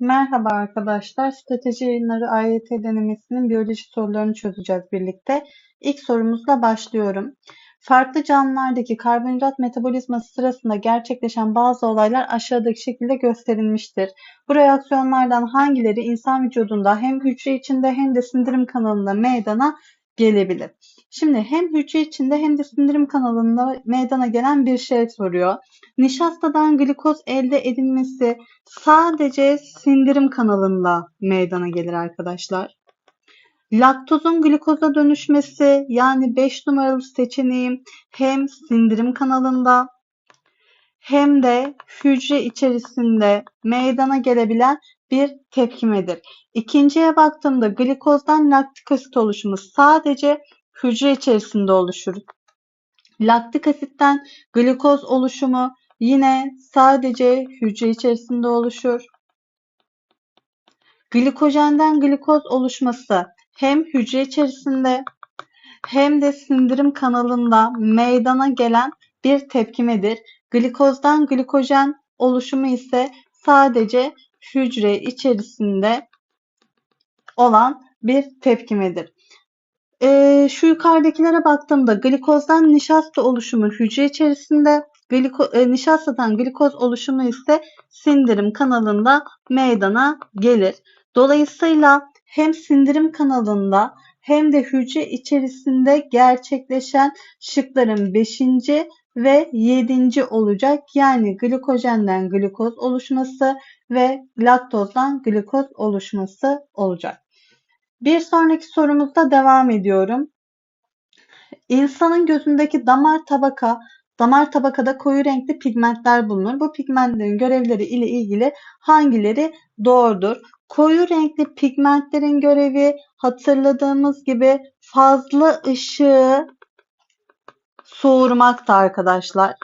Merhaba arkadaşlar. Strateji Yayınları AYT denemesinin biyoloji sorularını çözeceğiz birlikte. İlk sorumuzla başlıyorum. Farklı canlılardaki karbonhidrat metabolizması sırasında gerçekleşen bazı olaylar aşağıdaki şekilde gösterilmiştir. Bu reaksiyonlardan hangileri insan vücudunda hem hücre içinde hem de sindirim kanalında meydana gelebilir? Şimdi hem hücre içinde hem de sindirim kanalında meydana gelen bir şey soruyor. Nişastadan glikoz elde edilmesi sadece sindirim kanalında meydana gelir arkadaşlar. Laktozun glikoza dönüşmesi yani 5 numaralı seçeneğim hem sindirim kanalında hem de hücre içerisinde meydana gelebilen bir tepkimedir. İkinciye baktığımda glikozdan laktik asit oluşumu sadece hücre içerisinde oluşur. Laktik asitten glikoz oluşumu yine sadece hücre içerisinde oluşur. Glikojenden glikoz oluşması hem hücre içerisinde hem de sindirim kanalında meydana gelen bir tepkimedir. Glikozdan glikojen oluşumu ise sadece hücre içerisinde olan bir tepkimedir. Ee, şu yukarıdakilere baktığımda glikozdan nişasta oluşumu hücre içerisinde, gliko, e, nişastadan glikoz oluşumu ise sindirim kanalında meydana gelir. Dolayısıyla hem sindirim kanalında hem de hücre içerisinde gerçekleşen şıkların 5. ve 7. olacak. Yani glikojenden glikoz oluşması ve laktozdan glikoz oluşması olacak. Bir sonraki sorumuzda devam ediyorum. İnsanın gözündeki damar tabaka, damar tabakada koyu renkli pigmentler bulunur. Bu pigmentlerin görevleri ile ilgili hangileri doğrudur? Koyu renkli pigmentlerin görevi hatırladığımız gibi fazla ışığı soğurmakta arkadaşlar.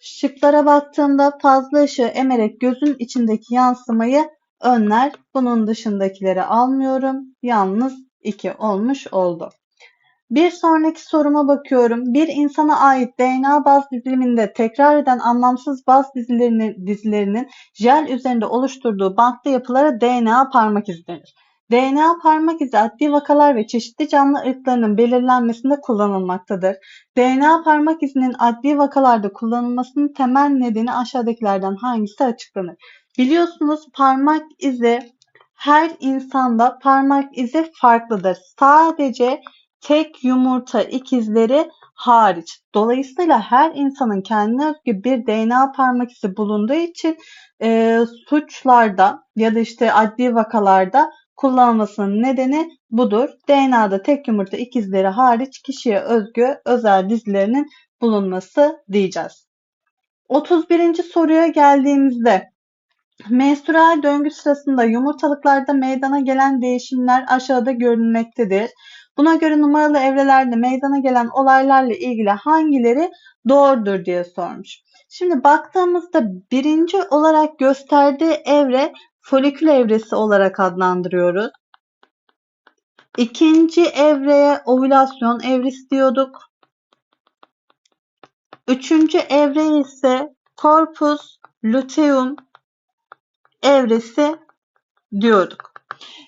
Şıklara baktığımda fazla ışığı emerek gözün içindeki yansımayı önler. Bunun dışındakileri almıyorum. Yalnız 2 olmuş oldu. Bir sonraki soruma bakıyorum. Bir insana ait DNA baz diziliminde tekrar eden anlamsız baz dizilerinin, dizilerinin jel üzerinde oluşturduğu bantlı yapılara DNA parmak izi denir. DNA parmak izi adli vakalar ve çeşitli canlı ırklarının belirlenmesinde kullanılmaktadır. DNA parmak izinin adli vakalarda kullanılmasının temel nedeni aşağıdakilerden hangisi açıklanır? Biliyorsunuz parmak izi her insanda parmak izi farklıdır. Sadece tek yumurta ikizleri hariç. Dolayısıyla her insanın kendine özgü bir DNA parmak izi bulunduğu için e, suçlarda ya da işte adli vakalarda kullanılmasının nedeni budur. DNA'da tek yumurta ikizleri hariç kişiye özgü özel dizilerinin bulunması diyeceğiz. 31. soruya geldiğimizde menstrual döngü sırasında yumurtalıklarda meydana gelen değişimler aşağıda görülmektedir. Buna göre numaralı evrelerde meydana gelen olaylarla ilgili hangileri doğrudur diye sormuş. Şimdi baktığımızda birinci olarak gösterdiği evre folikül evresi olarak adlandırıyoruz. İkinci evreye ovülasyon evresi diyorduk. Üçüncü evre ise korpus luteum evresi diyorduk.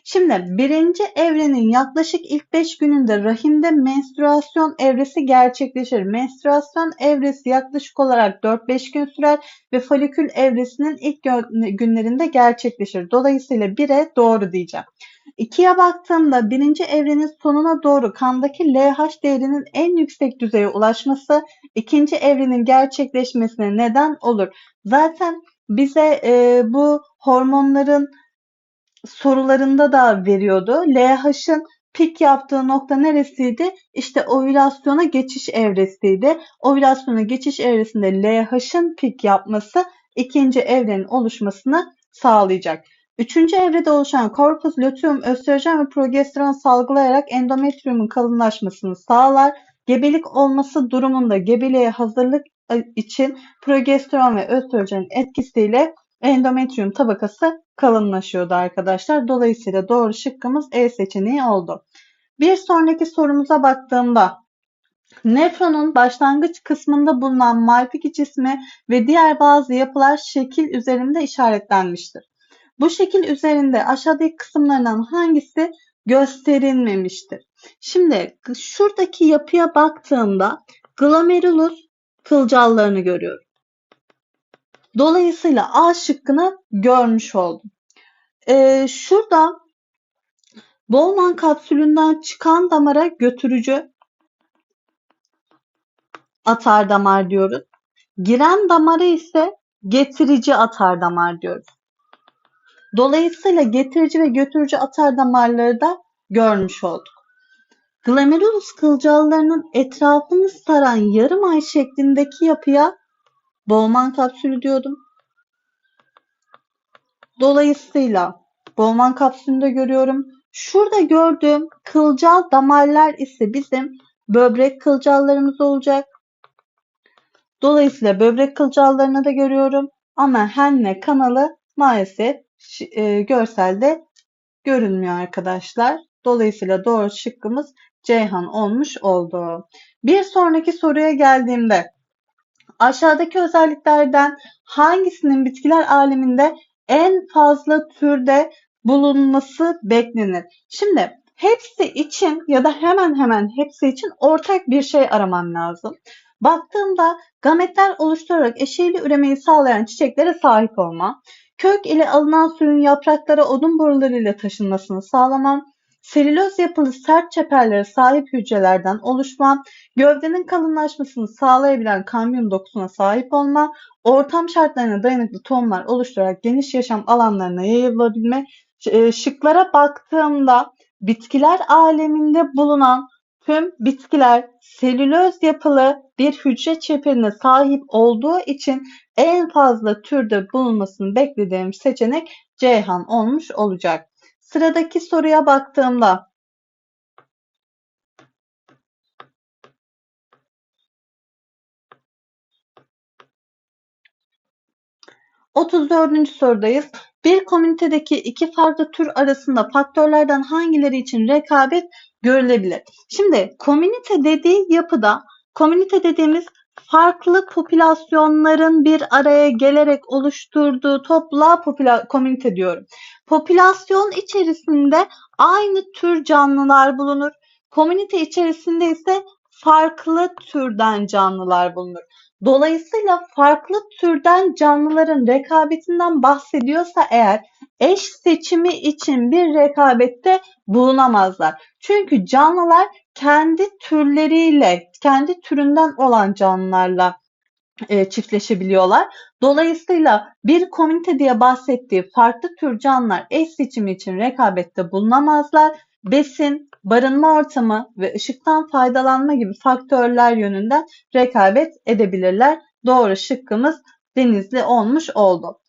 Şimdi birinci evrenin yaklaşık ilk 5 gününde rahimde menstruasyon evresi gerçekleşir. Menstruasyon evresi yaklaşık olarak 4-5 gün sürer ve folikül evresinin ilk günlerinde gerçekleşir. Dolayısıyla 1'e doğru diyeceğim. 2'ye baktığımda birinci evrenin sonuna doğru kandaki LH değerinin en yüksek düzeye ulaşması ikinci evrenin gerçekleşmesine neden olur. Zaten bize e, bu hormonların sorularında da veriyordu. LH'ın pik yaptığı nokta neresiydi? İşte ovülasyona geçiş evresiydi. Ovülasyona geçiş evresinde LH'ın pik yapması ikinci evrenin oluşmasını sağlayacak. Üçüncü evrede oluşan korpus luteum östrojen ve progesteron salgılayarak endometriumun kalınlaşmasını sağlar. Gebelik olması durumunda gebeliğe hazırlık için progesteron ve östrojen etkisiyle endometrium tabakası kalınlaşıyordu arkadaşlar. Dolayısıyla doğru şıkkımız E seçeneği oldu. Bir sonraki sorumuza baktığımda Nefronun başlangıç kısmında bulunan malpighi cismi ve diğer bazı yapılar şekil üzerinde işaretlenmiştir. Bu şekil üzerinde aşağıdaki kısımlarından hangisi gösterilmemiştir? Şimdi şuradaki yapıya baktığımda glomerulus kılcallarını görüyorum. Dolayısıyla A şıkkını görmüş oldum. Ee, şurada Bowman kapsülünden çıkan damara götürücü atar damar diyoruz. Giren damarı ise getirici atar damar diyoruz. Dolayısıyla getirici ve götürücü atar damarları da görmüş olduk. Glomerulus kılcallarının etrafını saran yarım ay şeklindeki yapıya Bowman kapsülü diyordum. Dolayısıyla Bowman kapsülünü de görüyorum. Şurada gördüğüm kılcal damarlar ise bizim böbrek kılcallarımız olacak. Dolayısıyla böbrek kılcallarını da görüyorum. Ama Henle kanalı maalesef e, görselde görünmüyor arkadaşlar. Dolayısıyla doğru şıkkımız Ceyhan olmuş oldu. Bir sonraki soruya geldiğimde aşağıdaki özelliklerden hangisinin bitkiler aleminde en fazla türde bulunması beklenir? Şimdi hepsi için ya da hemen hemen hepsi için ortak bir şey aramam lazım. Baktığımda gametler oluşturarak eşeğli üremeyi sağlayan çiçeklere sahip olma, kök ile alınan suyun yapraklara odun borularıyla taşınmasını sağlamam, selüloz yapılı sert çeperlere sahip hücrelerden oluşma, gövdenin kalınlaşmasını sağlayabilen kamyon dokusuna sahip olma, ortam şartlarına dayanıklı tohumlar oluşturarak geniş yaşam alanlarına yayılabilme, e, şıklara baktığımda bitkiler aleminde bulunan tüm bitkiler selüloz yapılı bir hücre çeperine sahip olduğu için en fazla türde bulunmasını beklediğim seçenek Ceyhan olmuş olacak. Sıradaki soruya baktığımda Otuz dördüncü sorudayız. Bir komünitedeki iki farklı tür arasında faktörlerden hangileri için rekabet görülebilir? Şimdi komünite dediği yapıda, komünite dediğimiz farklı popülasyonların bir araya gelerek oluşturduğu topla popüla komünite diyorum. Popülasyon içerisinde aynı tür canlılar bulunur. Komünite içerisinde ise farklı türden canlılar bulunur. Dolayısıyla farklı türden canlıların rekabetinden bahsediyorsa eğer eş seçimi için bir rekabette bulunamazlar. Çünkü canlılar kendi türleriyle, kendi türünden olan canlılarla e, çiftleşebiliyorlar. Dolayısıyla bir komünite diye bahsettiği farklı tür canlılar eş seçimi için rekabette bulunamazlar. Besin, barınma ortamı ve ışıktan faydalanma gibi faktörler yönünden rekabet edebilirler. Doğru şıkkımız denizli olmuş oldu.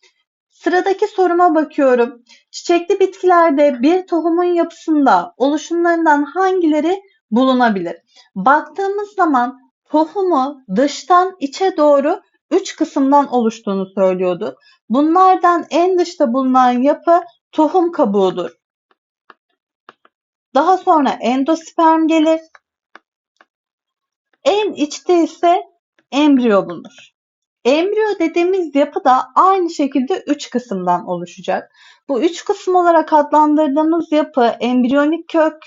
Sıradaki soruma bakıyorum. Çiçekli bitkilerde bir tohumun yapısında oluşumlarından hangileri bulunabilir? Baktığımız zaman tohumu dıştan içe doğru üç kısımdan oluştuğunu söylüyordu. Bunlardan en dışta bulunan yapı tohum kabuğudur. Daha sonra endosperm gelir. En içte ise embriyo bulunur. Embriyo dediğimiz yapı da aynı şekilde üç kısımdan oluşacak. Bu üç kısım olarak adlandırdığımız yapı embriyonik kök,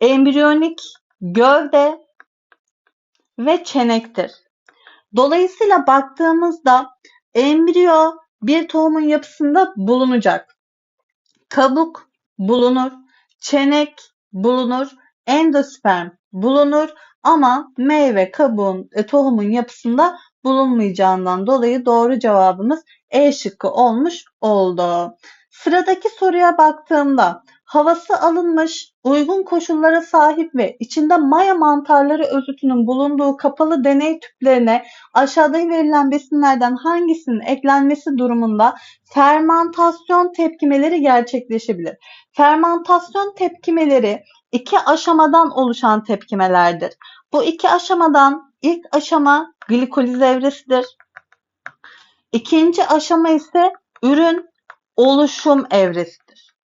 embriyonik gövde ve çenektir. Dolayısıyla baktığımızda embriyo bir tohumun yapısında bulunacak. Kabuk bulunur, çenek bulunur, endosperm bulunur ama meyve kabuğun, e, tohumun yapısında bulunmayacağından dolayı doğru cevabımız E şıkkı olmuş oldu. Sıradaki soruya baktığımda havası alınmış, uygun koşullara sahip ve içinde maya mantarları özütünün bulunduğu kapalı deney tüplerine aşağıda verilen besinlerden hangisinin eklenmesi durumunda fermantasyon tepkimeleri gerçekleşebilir. Fermantasyon tepkimeleri iki aşamadan oluşan tepkimelerdir. Bu iki aşamadan ilk aşama glikoliz evresidir. İkinci aşama ise ürün oluşum evresidir.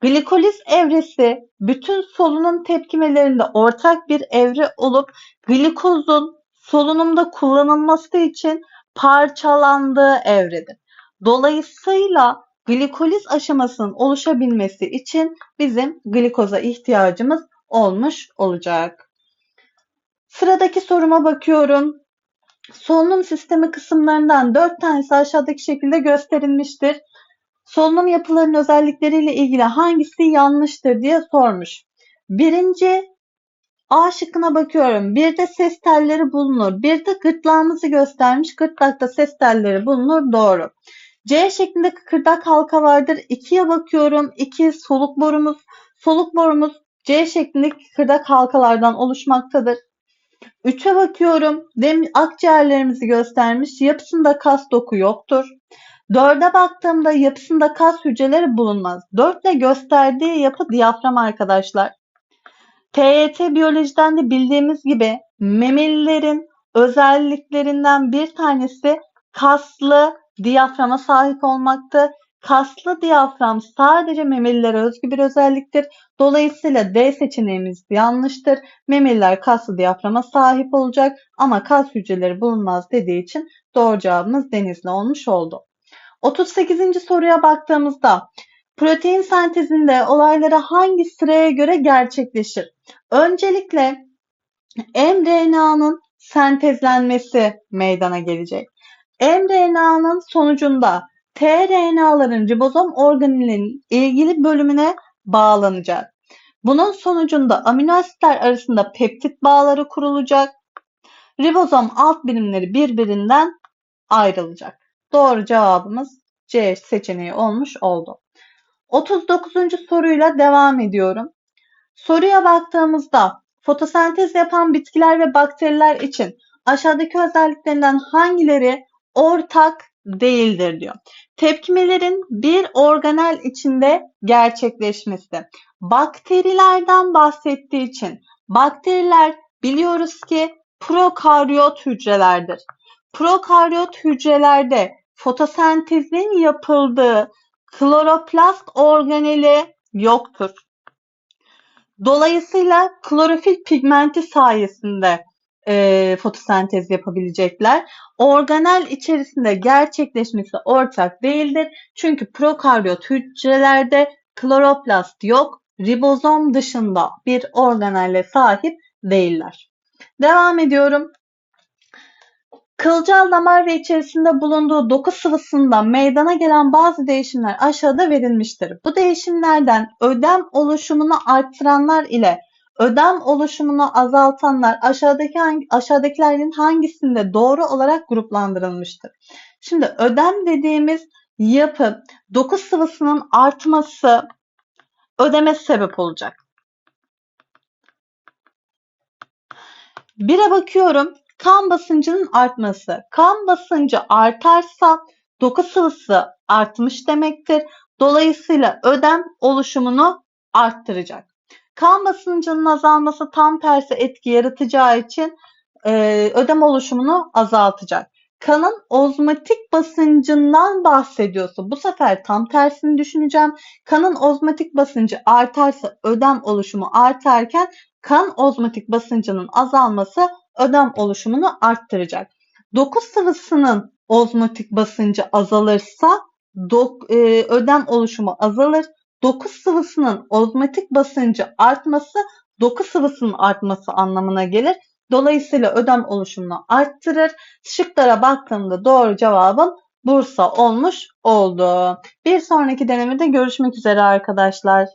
Glikoliz evresi bütün solunum tepkimelerinde ortak bir evre olup glikozun solunumda kullanılması için parçalandığı evredir. Dolayısıyla glikoliz aşamasının oluşabilmesi için bizim glikoza ihtiyacımız olmuş olacak. Sıradaki soruma bakıyorum. Solunum sistemi kısımlarından 4 tanesi aşağıdaki şekilde gösterilmiştir. Solunum yapılarının özellikleriyle ilgili hangisi yanlıştır diye sormuş. Birinci A şıkkına bakıyorum. Bir de ses telleri bulunur. Bir de gırtlağımızı göstermiş. Gırtlakta ses telleri bulunur. Doğru. C şeklinde kıkırdak halka vardır. 2'ye bakıyorum. 2 soluk borumuz. Soluk borumuz C şeklindeki kıkırdak halkalardan oluşmaktadır. 3'e bakıyorum. Dem akciğerlerimizi göstermiş. Yapısında kas doku yoktur. 4'e baktığımda yapısında kas hücreleri bulunmaz. 4 ile gösterdiği yapı diyafram arkadaşlar. TYT biyolojiden de bildiğimiz gibi memelilerin özelliklerinden bir tanesi kaslı diyaframa sahip olmaktı. Kaslı diyafram sadece memelilere özgü bir özelliktir. Dolayısıyla D seçeneğimiz yanlıştır. Memeliler kaslı diyaframa sahip olacak ama kas hücreleri bulunmaz dediği için doğru cevabımız denizli olmuş oldu. 38. soruya baktığımızda protein sentezinde olaylara hangi sıraya göre gerçekleşir? Öncelikle mRNA'nın sentezlenmesi meydana gelecek. mRNA'nın sonucunda tRNA'ların ribozom organelinin ilgili bölümüne bağlanacak. Bunun sonucunda amino asitler arasında peptit bağları kurulacak. Ribozom alt birimleri birbirinden ayrılacak. Doğru cevabımız C seçeneği olmuş oldu. 39. soruyla devam ediyorum. Soruya baktığımızda fotosentez yapan bitkiler ve bakteriler için aşağıdaki özelliklerinden hangileri ortak değildir diyor. Tepkimelerin bir organel içinde gerçekleşmesi. Bakterilerden bahsettiği için bakteriler biliyoruz ki prokaryot hücrelerdir. Prokaryot hücrelerde fotosentezin yapıldığı kloroplast organeli yoktur. Dolayısıyla klorofil pigmenti sayesinde e, fotosentez yapabilecekler. Organel içerisinde gerçekleşmesi ortak değildir. Çünkü prokaryot hücrelerde kloroplast yok. Ribozom dışında bir organelle sahip değiller. Devam ediyorum. Kılcal damar ve içerisinde bulunduğu doku sıvısında meydana gelen bazı değişimler aşağıda verilmiştir. Bu değişimlerden ödem oluşumunu arttıranlar ile ödem oluşumunu azaltanlar aşağıdaki hangi, aşağıdakilerin hangisinde doğru olarak gruplandırılmıştır? Şimdi ödem dediğimiz yapı doku sıvısının artması ödeme sebep olacak. Bire bakıyorum kan basıncının artması. Kan basıncı artarsa doku sıvısı artmış demektir. Dolayısıyla ödem oluşumunu arttıracak. Kan basıncının azalması tam tersi etki yaratacağı için e, ödem oluşumunu azaltacak. Kanın ozmotik basıncından bahsediyorsa bu sefer tam tersini düşüneceğim. Kanın ozmotik basıncı artarsa ödem oluşumu artarken kan ozmotik basıncının azalması ödem oluşumunu arttıracak. Doku sıvısının ozmotik basıncı azalırsa dok, e, ödem oluşumu azalır. Doku sıvısının ozmotik basıncı artması doku sıvısının artması anlamına gelir. Dolayısıyla ödem oluşumunu arttırır. Şıklara baktığımda doğru cevabım Bursa olmuş oldu. Bir sonraki denemede görüşmek üzere arkadaşlar.